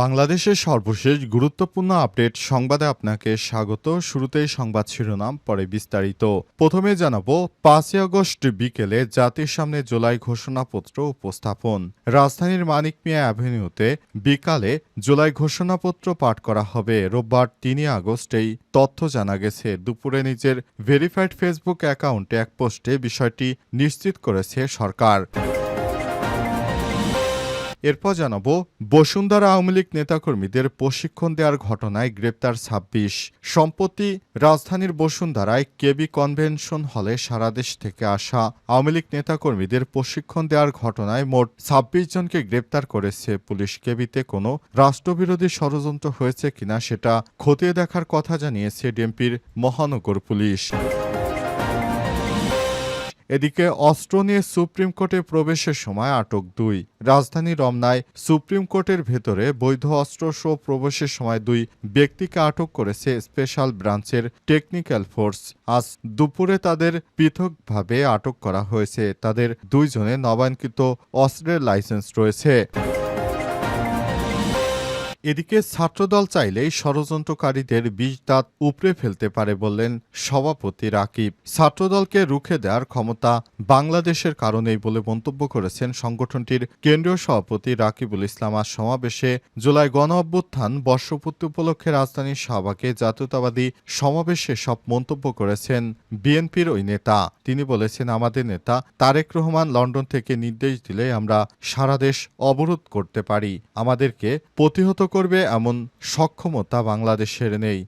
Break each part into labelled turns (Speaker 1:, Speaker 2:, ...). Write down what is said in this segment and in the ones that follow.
Speaker 1: বাংলাদেশের সর্বশেষ গুরুত্বপূর্ণ আপডেট সংবাদে আপনাকে স্বাগত। শুরুতেই সংবাদ শিরোনাম, পরে বিস্তারিত। প্রথমে জানাব, পাঁচই আগস্ট বিকেলে জাতির সামনে জুলাই ঘোষণাপত্র উপস্থাপন। রাজধানীর মানিক মিয়া অ্যাভিনিউতে বিকালে জুলাই ঘোষণাপত্র পাঠ করা হবে। রোববার তিনই আগস্ট এই তথ্য জানা গেছে। দুপুরে নিজের ভেরিফাইড ফেসবুক অ্যাকাউন্টে এক পোস্টে বিষয়টি নিশ্চিত করেছে সরকার। এরপর জানাব, বসুন্ধরা আওয়ামী লীগ নেতাকর্মীদের প্রশিক্ষণ দেওয়ার ঘটনায় গ্রেপ্তার ছাব্বিশ। সম্প্রতি রাজধানীর বসুন্ধরায় কেবি কনভেনশন হলে সারা দেশ থেকে আসা আওয়ামী লীগ নেতাকর্মীদের প্রশিক্ষণ দেওয়ার ঘটনায় মোট ছাব্বিশ জনকে গ্রেপ্তার করেছে পুলিশ। কেবিতে কোনো রাষ্ট্রবিরোধী ষড়যন্ত্র হয়েছে কিনা সেটা খতিয়ে দেখার কথা জানিয়েছে ডিএমপির মহানগর পুলিশ। এদিকে অস্ত্র নিয়ে সুপ্রিম কোর্টে প্রবেশের সময় আটক দুই। রাজধানী রমনায় সুপ্রিম কোর্টের ভেতরে বৈধ অস্ত্র সহ প্রবেশের সময় দুই ব্যক্তিকে আটক করেছে স্পেশাল ব্রাঞ্চের টেকনিক্যাল ফোর্স। আজ দুপুরে তাদের পৃথকভাবে আটক করা হয়েছে। তাদের দুইজনে নবায়নকৃত অস্ত্রের লাইসেন্স রয়েছে। এদিকে ছাত্রদল চাইলেই ষড়যন্ত্রকারীদের বিষ দাঁত উপড়ে ফেলতে পারে বললেন সভাপতি রাকিব। ছাত্রদলকে রুখে দেওয়ার ক্ষমতা বাংলাদেশের কারণেই বলে মন্তব্য করেছেন সংগঠনটির কেন্দ্রীয় সভাপতি রাকিবুল ইসলাম। আজ সমাবেশে জুলাই গণ অভ্যুত্থান, বর্ষপূর্তি উপলক্ষে রাজধানীর শাহবাগে জাতীয়তাবাদী সমাবেশে সব মন্তব্য করেছেন বিএনপির ওই নেতা। তিনি বলেছেন, আমাদের নেতা তারেক রহমান লন্ডন থেকে নির্দেশ দিলে আমরা সারা দেশ অবরোধ করতে পারি। আমাদেরকে প্রতিহত করবে এমন সক্ষমতা বাংলাদেশের নেই।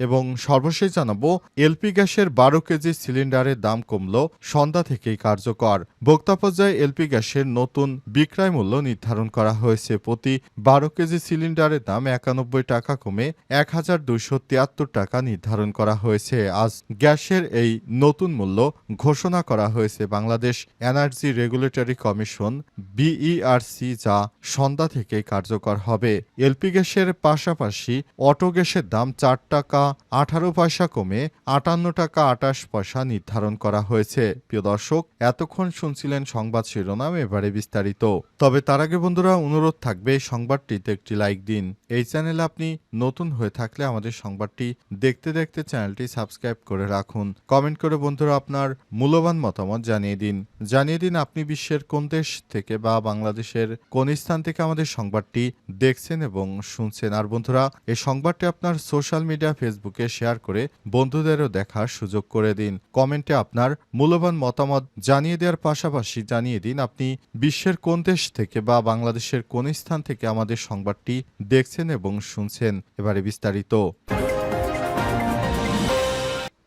Speaker 1: এবং সর্বশেষ জানাব, এলপি গ্যাসের বারো কেজি সিলিন্ডারের দাম কমল সন্ধ্যা থেকেই কার্যকর। ভোক্তা পর্যায়ে এলপি গ্যাসের নতুন বিক্রয় মূল্য নির্ধারণ করা হয়েছে। প্রতি বারো কেজি সিলিন্ডারের দাম একানব্বই টাকা কমে এক হাজার দুইশো তিয়াত্তর টাকা নির্ধারণ করা হয়েছে। আজ গ্যাসের এই নতুন মূল্য ঘোষণা করা হয়েছে Bangladesh energy regulatory commission, BERC, যা সন্ধ্যা থেকেই কার্যকর হবে। এলপি গ্যাসের পাশাপাশি অটো গ্যাসের দাম চার টাকা আঠারো পয়সা কমে আটান্ন টাকা আটাশ পয়সা নির্ধারণ করা হয়েছে। প্রিয় দর্শক, এতক্ষণ শুনছিলেন সংবাদ শিরোনাম এবারে বিস্তারিত। তবে তার আগে বন্ধুরা, অনুরোধ থাকবে সংবাদটিতে একটি লাইক দিন। এই চ্যানেলে আপনি নতুন হয়ে থাকলে আমাদের সংবাদটি দেখতে দেখতে চ্যানেলটি সাবস্ক্রাইব করে রাখুন। কমেন্ট করে বন্ধুরা আপনার মূল্যবান মতামত জানিয়ে দিন। জানিয়ে দিন আপনি বিশ্বের কোন দেশ থেকে বা বাংলাদেশের কোন স্থান থেকে আমাদের সংবাদটি দেখছেন এবং শুনছেন। আর বন্ধুরা, এই সংবাদটি আপনার সোশ্যাল মিডিয়া, ফেসবুকে শেয়ার করে বন্ধুদেরও দেখার সুযোগ করে দিন। কমেন্টে আপনার মূল্যবান মতামত জানিয়ে দেওয়ার পাশাপাশি জানিয়ে দিন আপনি বিশ্বের কোন দেশ থেকে বা বাংলাদেশের কোন স্থান থেকে আমাদের সংবাদটি দেখছেন এবং শুনছেন। এবারে বিস্তারিত।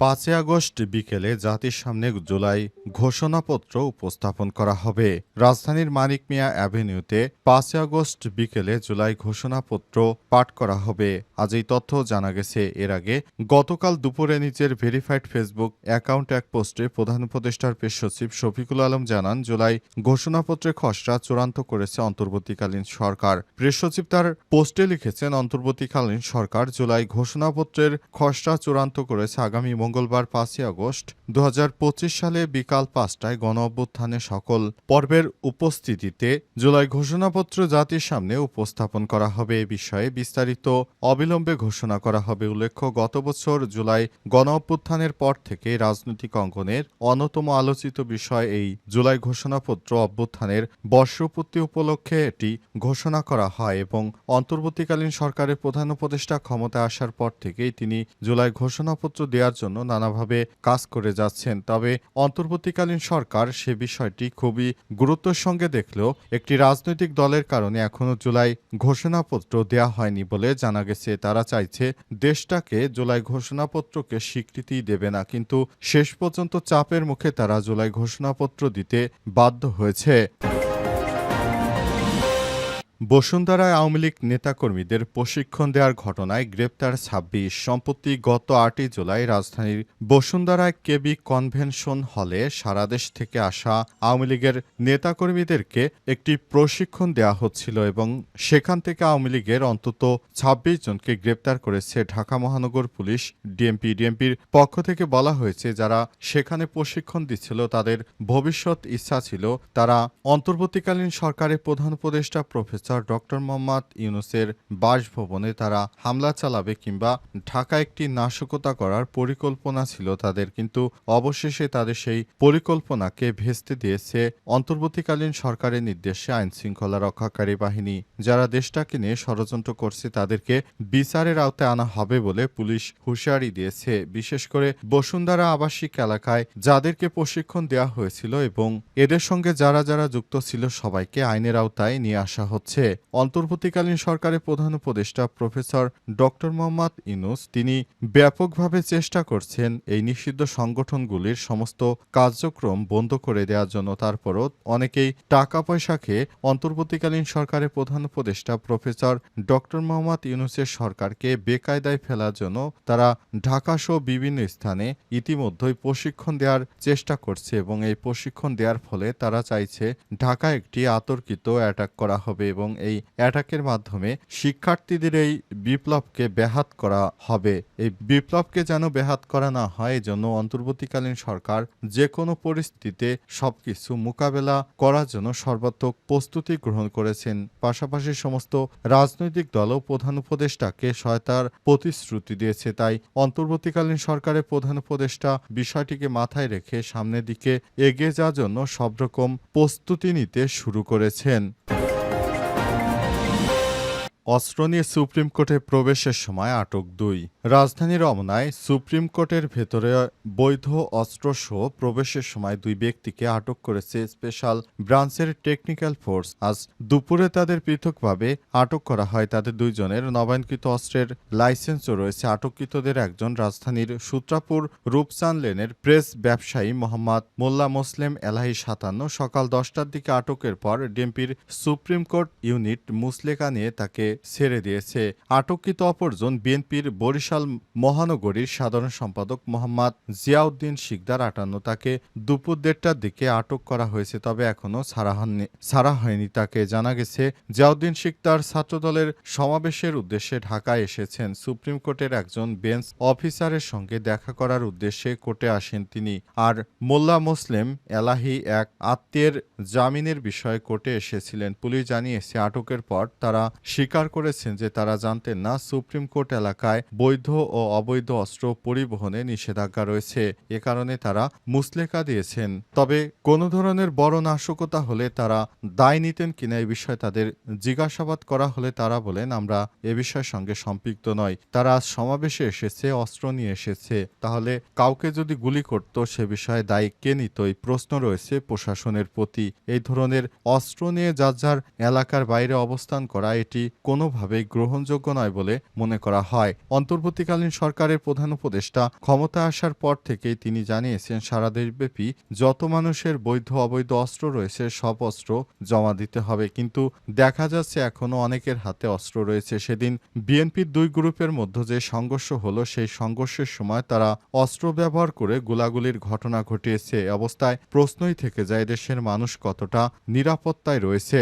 Speaker 1: পাঁচই আগস্ট বিকেলে জাতির সামনে জুলাই ঘোষণাপত্র উপস্থাপন করা হবে। রাজধানীর মানিক মিয়া অ্যাভিনিউতে পাঁচই আগস্ট বিকেলে জুলাই ঘোষণাপত্র পাঠ করা হবে। আজ এই তথ্য জানা গেছে। এর আগে গতকাল দুপুরে নিজের ভেরিফাইড ফেসবুক অ্যাকাউন্ট এক পোস্টে প্রধান উপদেষ্টার পেশ সচিব শফিকুল আলম জানান, জুলাই ঘোষণাপত্রের খসড়া চূড়ান্ত করেছে অন্তর্বর্তীকালীন সরকার। প্রেস সচিব তার পোস্টে লিখেছেন, অন্তর্বর্তীকালীন সরকার জুলাই ঘোষণাপত্রের খসড়া চূড়ান্ত করেছে আগামী মঙ্গলবার পাঁচই আগস্ট দু হাজার পঁচিশ সালে বিকাল পাঁচটায় গণ অভ্যুত্থানে সকল পর্বের উপস্থিতিতে জুলাই ঘোষণাপত্র জাতির সামনে উপস্থাপন করা হবে। এ বিষয়ে বিস্তারিত অবিলম্বে ঘোষণা করা হবে। উল্লেখ্য, গত বছর জুলাই গণ অভ্যুত্থানের পর থেকে রাজনৈতিক অঙ্গনের অন্যতম আলোচিত বিষয় এই জুলাই ঘোষণাপত্র অভ্যুত্থানের বর্ষপূর্তি উপলক্ষে এটি ঘোষণা করা হয় এবং অন্তর্বর্তীকালীন সরকারের প্রধান উপদেষ্টা ক্ষমতায় আসার পর থেকেই তিনি জুলাই ঘোষণাপত্র দেওয়ার জন্য নানাভাবে কাজ করে যাচ্ছেন। তবে অন্তর্বর্তীকালীন সরকার সে বিষয়টি খুবই গুরুত্বের সঙ্গে দেখলেও একটি রাজনৈতিক দলের কারণে এখনও জুলাই ঘোষণাপত্র দেয়া হয়নি বলে জানা গেছে। তারা চাইছে দেশটাকে জুলাই ঘোষণাপত্রকে স্বীকৃতি দেবে না, কিন্তু শেষ পর্যন্ত চাপের মুখে তারা জুলাই ঘোষণাপত্র দিতে বাধ্য হয়েছে। বসুন্ধরায় আওয়ামী লীগ নেতাকর্মীদের প্রশিক্ষণ দেওয়ার ঘটনায় গ্রেপ্তার ছাব্বিশ। সম্প্রতি গত আটই জুলাই রাজধানীর বসুন্ধরায় কেবি কনভেনশন হলে সারা দেশ থেকে আসা আওয়ামী লীগের নেতাকর্মীদেরকে একটি প্রশিক্ষণ দেওয়া হচ্ছিল এবং সেখান থেকে আওয়ামী লীগের অন্তত ছাব্বিশ জনকে গ্রেপ্তার করেছে ঢাকা মহানগর পুলিশ, ডিএমপি। ডিএমপির পক্ষ থেকে বলা হয়েছে, যারা সেখানে প্রশিক্ষণ দিচ্ছিল, তাদের ভবিষ্যৎ ইচ্ছা ছিল, তারা অন্তর্বর্তীকালীন সরকারের প্রধান উপদেষ্টা প্রফেসর ডক্টর মোহাম্মদ ইউনুসের বাসভবনে তারা হামলা চালাবে কিংবা ঢাকা একটি নাশকতা করার পরিকল্পনা ছিল তাদের। কিন্তু অবশেষে তাদের সেই পরিকল্পনাকে ভেস্তে দিয়েছে অন্তর্বর্তীকালীন সরকারের নির্দেশে আইন শৃঙ্খলা রক্ষাকারী বাহিনী। যারা দেশটাকে নিয়ে ষড়যন্ত্র করছে, তাদেরকে বিচারের আওতায় আনা হবে বলে পুলিশ হুঁশিয়ারি দিয়েছে। বিশেষ করে বসুন্ধরা আবাসিক এলাকায় যাদেরকে প্রশিক্ষণ দেওয়া হয়েছিল এবং এদের সঙ্গে যারা যারা যুক্ত ছিল, সবাইকে আইনের আওতায় নিয়ে আসা হচ্ছে। অন্তর্বর্তীকালীন সরকারের প্রধান উপদেষ্টা প্রফেসর ডক্টর মোহাম্মদ ইনুস তিনি ব্যাপকভাবে চেষ্টা করছেন এই নিষিদ্ধ সংগঠনগুলির সমস্ত কার্যক্রম বন্ধ করে দেওয়ার জন্য। তারপরও অনেকেই টাকা পয়সা খেয়ে অন্তর্বর্তীকালীন সরকারের প্রধান উপদেষ্টা প্রফেসর ডক্টর মোহাম্মদ ইউনুসের সরকারকে বেকায়দায় ফেলার জন্য তারা ঢাকা সহ বিভিন্ন স্থানে ইতিমধ্যেই প্রশিক্ষণ দেওয়ার চেষ্টা করছে এবং এই প্রশিক্ষণ দেওয়ার ফলে তারা চাইছে ঢাকা একটি আতর্কিত অ্যাটাক করা হবে এবং এই অ্যাটাকের মাধ্যমে শিক্ষার্থীদের এই বিপ্লবকে ব্যাহাত করা হবে। এই বিপ্লবকে যেন ব্যাহাত করা না হয়, এজন্য অন্তর্বর্তীকালীন সরকার যে কোনো পরিস্থিতিতে সবকিছু মোকাবেলা করার জন্য সর্বাত্মক প্রস্তুতি গ্রহণ করেছেন। পাশাপাশি সমস্ত রাজনৈতিক দলও প্রধান উপদেষ্টাকে সহায়তার প্রতিশ্রুতি দিয়েছে। তাই অন্তর্বর্তীকালীন সরকারের প্রধান উপদেষ্টা বিষয়টিকে মাথায় রেখে সামনের দিকে এগিয়ে যাওয়ার জন্য সব রকম প্রস্তুতি নিতে শুরু করেছেন। অস্ত্র নিয়ে সুপ্রিম কোর্টে প্রবেশের সময় আটক দুই। রাজধানীর রমনায় সুপ্রিম কোর্টের ভেতরে বৈধ অস্ত্র অস্ত্রসহ প্রবেশের সময় দুই ব্যক্তিকে আটক করেছে স্পেশাল ব্রাঞ্চের টেকনিক্যাল ফোর্স। আজ দুপুরে তাদের পৃথকভাবে আটক করা হয়। তাদের দুইজনের নবায়নকৃত অস্ত্রের লাইসেন্সও রয়েছে। আটককৃতদের একজন রাজধানীর সূত্রাপুর রূপচান লেনের প্রেস ব্যবসায়ী মোহাম্মদ মোল্লা মোসলেম এলাহি সাতান্ন সকাল দশটার দিকে আটকের পর ডিএমপির সুপ্রিম কোর্ট ইউনিট মুসলেকা নিয়ে তাকে ছেড়ে দিয়েছে। আটককৃত অপরজন বিএনপির বরিশাল মহানগরীর সাধারণ সম্পাদক মোহাম্মদ জিয়াউদ্দিন শিকদার আটান্ন। তাকে দুপুর দেড়টার দিকে আটক করা হয়েছে, তবে এখনও ছাড়া হননি, ছাড়া হয়নি তাকে। জানা গেছে, জিয়াউদ্দিন শিকদার ছাত্রদলের সমাবেশের উদ্দেশ্যে ঢাকায় এসেছেন। সুপ্রিম কোর্টের একজন বেঞ্চ অফিসারের সঙ্গে দেখা করার উদ্দেশ্যে কোর্টে আসেন তিনি। আর মোল্লা মুসলিম এলাহি এক আত্মীয়ের জামিনের বিষয়ে কোর্টে এসেছিলেন। পুলিশ জানিয়েছে, আটকের পর তারা স্বীকার করেছেন যে তারা জানতেন না সুপ্রিম কোর্ট এলাকায় বৈধ ও অবৈধ অস্ত্র পরিবহনে নিষেধাজ্ঞা রয়েছে। এ কারণে তারা মুসলেকা দিয়েছেন। তবে কোনো ধরনের বড় নাশকতা হলে তারা দায় নিতেন কিনা এ বিষয়ে তাদের জিজ্ঞাসাবাদ করা হলে তারা বলেন, আমরা এ বিষয়ের সঙ্গে সম্পৃক্ত নয় তারা আজ সমাবেশে এসেছে, অস্ত্র নিয়ে এসেছে। তাহলে কাউকে যদি গুলি করত, সে বিষয়ে দায়ী কে নিত? এই প্রশ্ন রয়েছে প্রশাসনের প্রতি। এই ধরনের অস্ত্র নিয়ে যার যার এলাকার বাইরে অবস্থান করা, এটি কোনোভাবেই গ্রহণযোগ্য নয় বলে মনে করা হয়। অন্তর্বর্তীকালীন সরকারের প্রধান উপদেষ্টা ক্ষমতা আসার পর থেকেই তিনি জানিয়েছেন, সারা দেশব্যাপী যত মানুষের বৈধ অবৈধ অস্ত্র রয়েছে, সব অস্ত্র জমা দিতে হবে। কিন্তু দেখা যাচ্ছে এখনও অনেকের হাতে অস্ত্র রয়েছে। সেদিন বিএনপির দুই গ্রুপের মধ্যে যে সংঘর্ষ হলো, সেই সংঘর্ষের সময় তারা অস্ত্র ব্যবহার করে গোলাগুলির ঘটনা ঘটিয়েছে। অবস্থায় প্রশ্নই থেকে যায় দেশের মানুষ কতটা নিরাপত্তায় রয়েছে?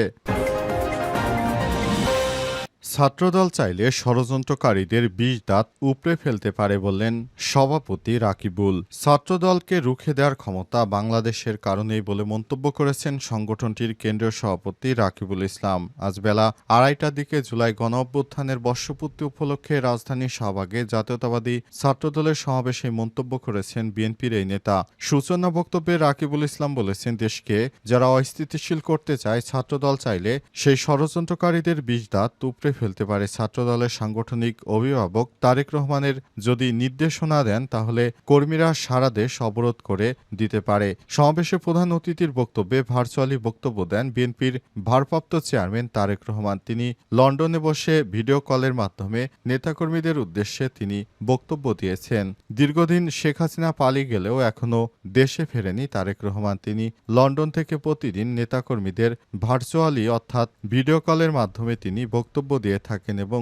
Speaker 1: ছাত্রদল চাইলে ষড়যন্ত্রকারীদের বিষ দাঁত উপড়ে ফেলতে পারে বললেন সভাপতি রাকিবুল। ছাত্রদলকে রুখে দেওয়ার ক্ষমতা বাংলাদেশের কারণেই বলে মন্তব্য করেছেন সংগঠনটির কেন্দ্রীয় সভাপতি রাকিবুল ইসলাম। আজ বেলা আড়াইটার দিকে জুলাই গণ অভ্যুত্থানের বর্ষপূর্তি উপলক্ষে রাজধানীর শাহবাগে জাতীয়তাবাদী ছাত্রদলের সমাবেশে মন্তব্য করেছেন বিএনপির এই নেতা। সূচনা বক্তব্যে রাকিবুল ইসলাম বলেছেন, দেশকে যারা অস্থিতিশীল করতে চায়, ছাত্রদল চাইলে সেই ষড়যন্ত্রকারীদের বিষ দাঁত উপড়ে করে ফেলতে পারে ছাত্রদলের সাংগঠনিক অভিভাবক তারেক রহমানের যদি নির্দেশনা দেন, তাহলে কর্মীরা সারা দেশ অবরোধ করে দিতে পারে। সমাবেশে প্রধান অতিথির বক্তব্যে ভার্চুয়ালি বক্তব্য দেন বিএনপির ভারপ্রাপ্ত চেয়ারম্যান তারেক রহমান। তিনি লন্ডনে বসে ভিডিও কলের মাধ্যমে নেতাকর্মীদের উদ্দেশ্যে তিনি বক্তব্য দিয়েছেন। দীর্ঘদিন শেখ হাসিনা পালিয়ে গেলেও এখনও দেশে ফেরেনি তারেক রহমান। তিনি লন্ডন থেকে প্রতিদিন নেতাকর্মীদের ভার্চুয়ালি অর্থাৎ ভিডিও কলের মাধ্যমে তিনি বক্তব্য দিয়ে থাকেন এবং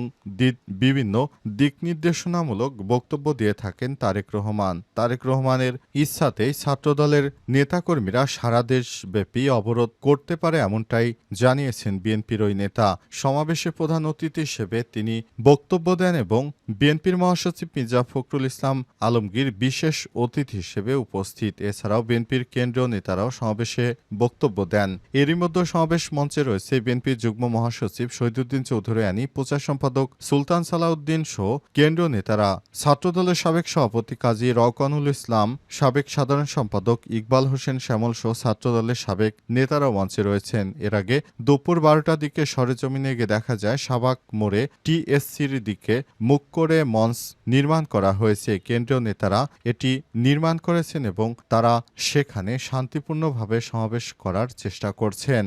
Speaker 1: বিভিন্ন দিক নির্দেশনামূলক বক্তব্য দিয়ে থাকেন তারেক রহমান। তারেক রহমানের ইচ্ছাতেই ছাত্রদলের নেতাকর্মীরা সারা দেশব্যাপী অবরোধ করতে পারে এমনটাই জানিয়েছেন বিএনপির ওই নেতা। সমাবেশে প্রধান অতিথি হিসেবে তিনি বক্তব্য দেন এবং বিএনপির মহাসচিব মির্জা ফখরুল ইসলাম আলমগীর বিশেষ অতিথি হিসেবে উপস্থিত। এছাড়াও বিএনপির কেন্দ্রীয় নেতারাও সমাবেশে বক্তব্য দেন। এরই মধ্যে সমাবেশ মঞ্চে রয়েছে বিএনপির যুগ্ম মহাসচিব শহীদুদ্দিন চৌধুরী আনি প্রচার সম্পাদক সুলতান সালাউদ্দিন সহ কেন্দ্রীয় নেতারা, ছাত্রদলের সাবেক সভাপতি কাজী রওকানুল ইসলাম, সাবেক সাধারণ সম্পাদক ইকবাল হোসেন শ্যামল সহ ছাত্রদলের সাবেক নেতারাও মঞ্চে রয়েছেন। এর আগে দুপুর বারোটার দিকে সরেজমিনে গিয়ে দেখা যায় সাবাক মোড়ে টিএসসির দিকে মুখ করে মঞ্চ নির্মাণ করা হয়েছে। কেন্দ্রীয় নেতারা এটি নির্মাণ করেছেন এবং তারা সেখানে শান্তিপূর্ণভাবে সমাবেশ করার চেষ্টা করছেন।